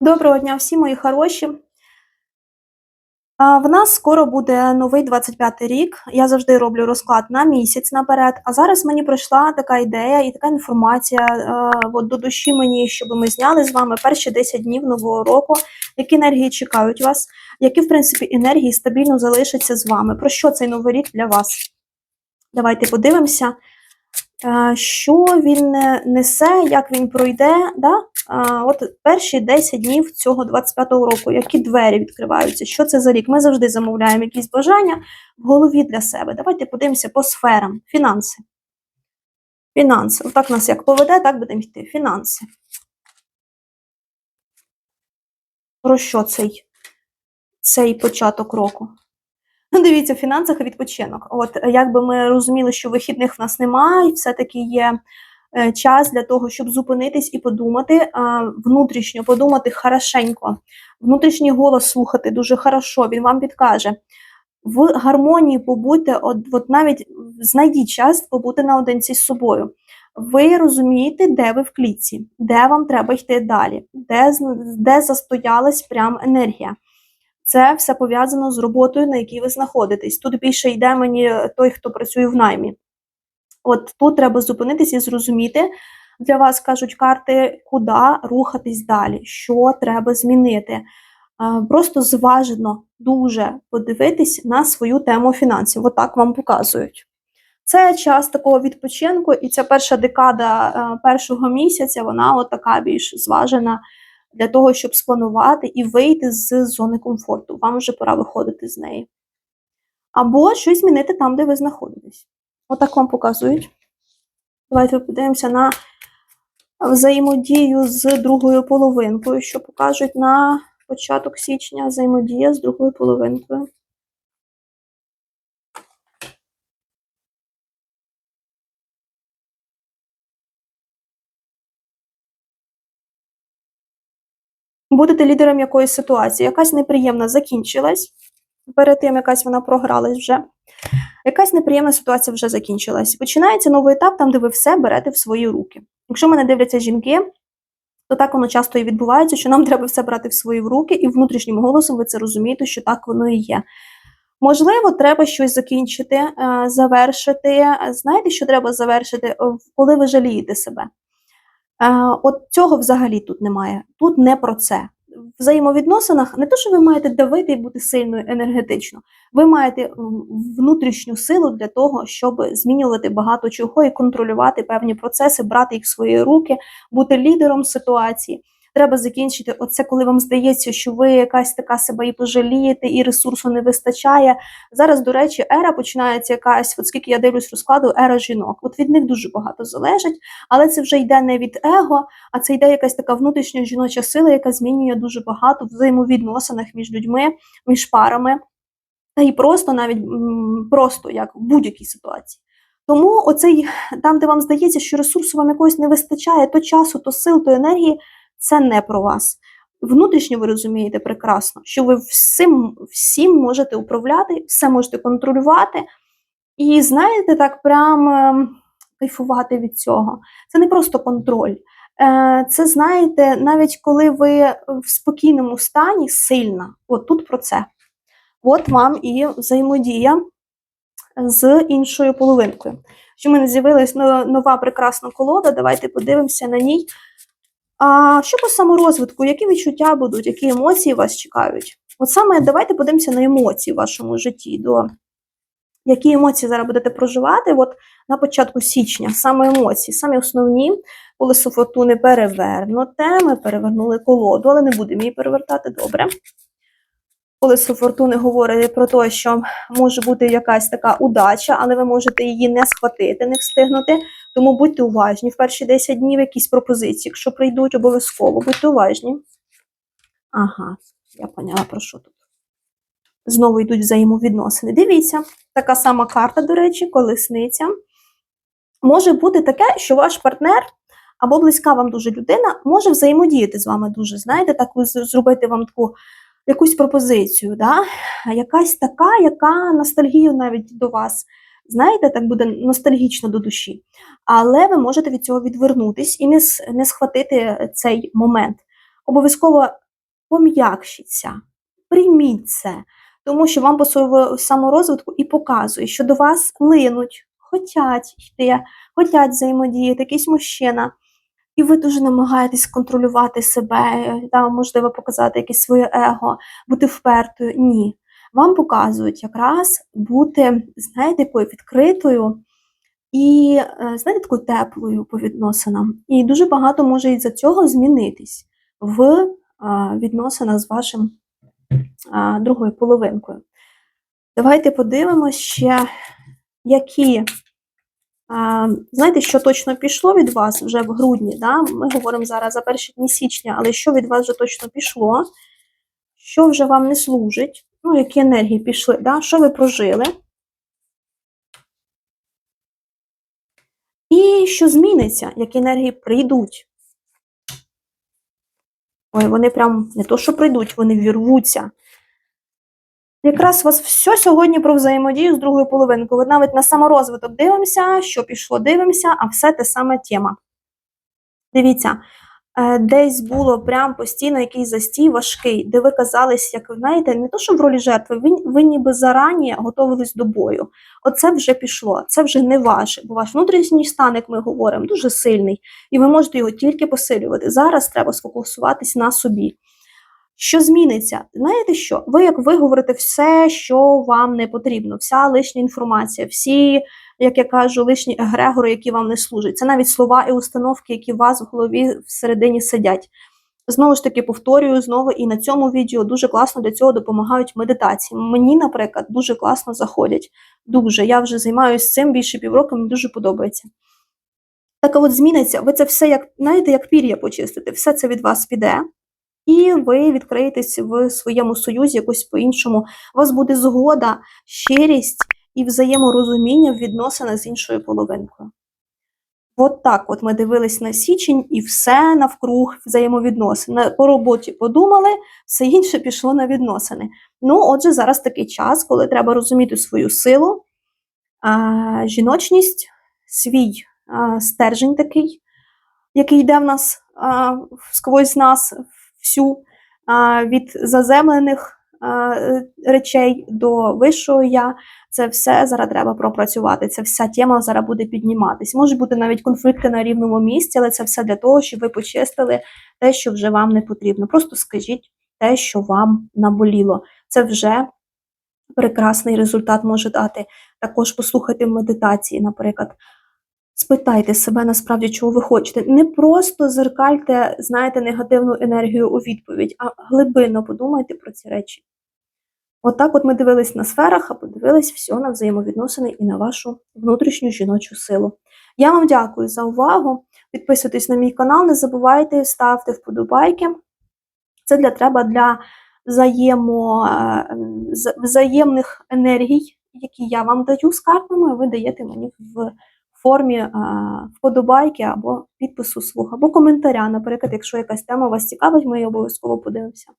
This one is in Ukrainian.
Доброго дня всі мої хороші. В нас скоро буде новий 25 рік. Я завжди роблю розклад на місяць наперед. А зараз мені прийшла така ідея і така інформація от до душі мені, щоб ми зняли з вами перші 10 днів нового року, які енергії чекають вас, які, в принципі, енергії стабільно залишаться з вами. Про що цей новий рік для вас? Давайте подивимося, що він е, несе, як він пройде. Да? От перші 10 днів цього 25-го року, які двері відкриваються, що це за рік? Ми завжди замовляємо якісь бажання в голові для себе. Давайте подивимося по сферам. Фінанси. Фінанси. Отак нас як поведе, так будемо йти. Фінанси. Про що цей, цей початок року? Дивіться, в фінансах відпочинок. От якби ми розуміли, що вихідних в нас немає, і все-таки є е, час для того, щоб зупинитись і подумати, а, внутрішньо подумати хорошенько. Внутрішній голос слухати дуже хорошо, він вам підкаже. В гармонії побудьте, от, от навіть знайдіть час побути наодинці з собою. Ви розумієте, де ви в клітці, де вам треба йти далі, де, де застоялась прям енергія. Це все пов'язано з роботою, на якій ви знаходитесь. Тут більше йде мені той, хто працює в наймі. От тут треба зупинитись і зрозуміти. Для вас кажуть карти, куди рухатись далі, що треба змінити. Просто зважено дуже подивитись на свою тему фінансів. Отак вам показують. Це час такого відпочинку, і ця перша декада е, першого місяця, вона от така більш зважена для того, щоб спланувати і вийти з зони комфорту. Вам вже пора виходити з неї. Або щось змінити там, де ви знаходитесь. Отак вам показують. Давайте подивимося на взаємодію з другою половинкою, що покажуть на початок січня взаємодія з другою половинкою. Будете лідером якоїсь ситуації. Якась неприємна закінчилась. Перед тим якась вона програлась вже. Якась неприємна ситуація вже закінчилась. Починається новий етап, там, де ви все берете в свої руки. Якщо мене дивляться жінки, то так воно часто і відбувається, що нам треба все брати в свої руки, і внутрішнім голосом ви це розумієте, що так воно і є. Можливо, треба щось закінчити, е, завершити. Знаєте, що треба завершити, коли ви жалієте себе. От цього взагалі тут немає. Тут не про це. В взаємовідносинах не те, що ви маєте давити і бути сильною енергетично, ви маєте внутрішню силу для того, щоб змінювати багато чого і контролювати певні процеси, брати їх в свої руки, бути лідером ситуації. Треба закінчити оце, коли вам здається, що ви якась така себе і пожалієте, і ресурсу не вистачає. Зараз, до речі, ера починається якась, от скільки я дивлюсь розкладу, ера жінок. От від них дуже багато залежить, але це вже йде не від его, а це йде якась така внутрішня жіноча сила, яка змінює дуже багато взаємовідносинах між людьми, між парами, та і просто навіть просто як в будь-якій ситуації. Тому оцей там, де вам здається, що ресурсу вам якогось не вистачає, то часу, то сил, то енергії, це не про вас. Внутрішньо ви розумієте прекрасно, що ви всім, всім можете управляти, все можете контролювати, і знаєте, так прям ем, кайфувати від цього. Це не просто контроль. Е, Це знаєте, навіть коли ви в спокійному стані, сильна, от тут про це. От вам і взаємодія з іншою половинкою. Що в мене з'явилась нова прекрасна колода, давайте подивимося на ній. А що по саморозвитку, які відчуття будуть, які емоції вас чекають? От саме давайте подивимося на емоції в вашому житті. До які емоції зараз будете проживати? От на початку січня, саме емоції, самі основні, колесо фортуни перевернуте. Ми перевернули колоду, але не будемо її перевертати добре. Колесо фортуни говорить про те, що може бути якась така удача, але ви можете її не схватити, не встигнути. Тому будьте уважні в перші 10 днів якісь пропозиції. Якщо прийдуть, обов'язково будьте уважні. Ага, я поняла про що тут. Знову йдуть взаємовідносини. Дивіться, така сама карта, до речі, колесниця. Може бути таке, що ваш партнер або близька вам дуже людина може взаємодіяти з вами дуже, знаєте, так зробити вам таку якусь пропозицію, да? якась така, яка ностальгію навіть до вас. Знаєте, так буде ностальгічно до душі. Але ви можете від цього відвернутись і не, не схватити цей момент. Обов'язково пом'якшіться, прийміть це, тому що вам по своєму саморозвитку і показує, що до вас линуть, хотять йти, хотять взаємодіяти, якийсь мужчина. І ви дуже намагаєтесь контролювати себе, там, можливо, показати якесь своє его, бути впертою. Ні. Вам показують якраз бути, знаєте, такою відкритою і, е, знаєте, такою теплою по відносинам. І дуже багато може із-за цього змінитись в відносинах з вашим другою половинкою. Давайте подивимося ще, які. Знаєте, що точно пішло від вас вже в грудні? Да? Ми говоримо зараз за перші дні січня, але що від вас вже точно пішло, що вже вам не служить, ну, які енергії пішли, да? що ви прожили. І що зміниться, які енергії прийдуть. Ой, вони прям не то, що прийдуть, вони вірвуться. Якраз у вас все сьогодні про взаємодію з другою половинкою. От навіть на саморозвиток дивимося, що пішло, дивимося, а все те саме тема. Дивіться, е, десь було прям постійно якийсь застій важкий, де ви казались, як ви знаєте, не то, що в ролі жертви, ви, ви ніби зарані готувались до бою. Оце вже пішло, це вже не ваше, бо ваш внутрішній стан, як ми говоримо, дуже сильний, і ви можете його тільки посилювати. Зараз треба сфокусуватись на собі. Що зміниться? Знаєте що? Ви як виговорите все, що вам не потрібно, вся лишня інформація, всі, як я кажу, лишні егрегори, які вам не служать. Це навіть слова і установки, які у вас в голові всередині сидять. Знову ж таки, повторюю знову і на цьому відео дуже класно для цього допомагають медитації. Мені, наприклад, дуже класно заходять. Дуже. Я вже займаюся цим більше півроку, мені дуже подобається. Так от зміниться, ви це все, як знаєте, як пір'я почистите, все це від вас піде і ви відкриєтесь в своєму союзі якось по-іншому. У вас буде згода, щирість і взаєморозуміння в відносинах з іншою половинкою. От так от ми дивились на січень і все навкруг взаємовідносин. По роботі подумали, все інше пішло на відносини. Ну, отже, зараз такий час, коли треба розуміти свою силу, а, жіночність, свій а, стержень такий, який йде в нас а, сквозь нас всю від заземлених речей до вищого я. Це все зараз треба пропрацювати. Ця вся тема зараз буде підніматись. Можуть бути навіть конфлікти на рівному місці, але це все для того, щоб ви почистили те, що вже вам не потрібно. Просто скажіть те, що вам наболіло. Це вже прекрасний результат може дати. Також послухайте медитації, наприклад. Спитайте себе насправді, чого ви хочете. Не просто зеркальте, знаєте, негативну енергію у відповідь, а глибинно подумайте про ці речі. Отак от, ми дивились на сферах, а подивились все на взаємовідносини і на вашу внутрішню жіночу силу. Я вам дякую за увагу. Підписуйтесь на мій канал, не забувайте, ставте вподобайки. Це для треба для взаємо, е, взаємних енергій, які я вам даю з картами, ви даєте мені в формі е, вподобайки або підпису свого, або коментаря. Наприклад, якщо якась тема вас цікавить, ми її обов'язково подивимося.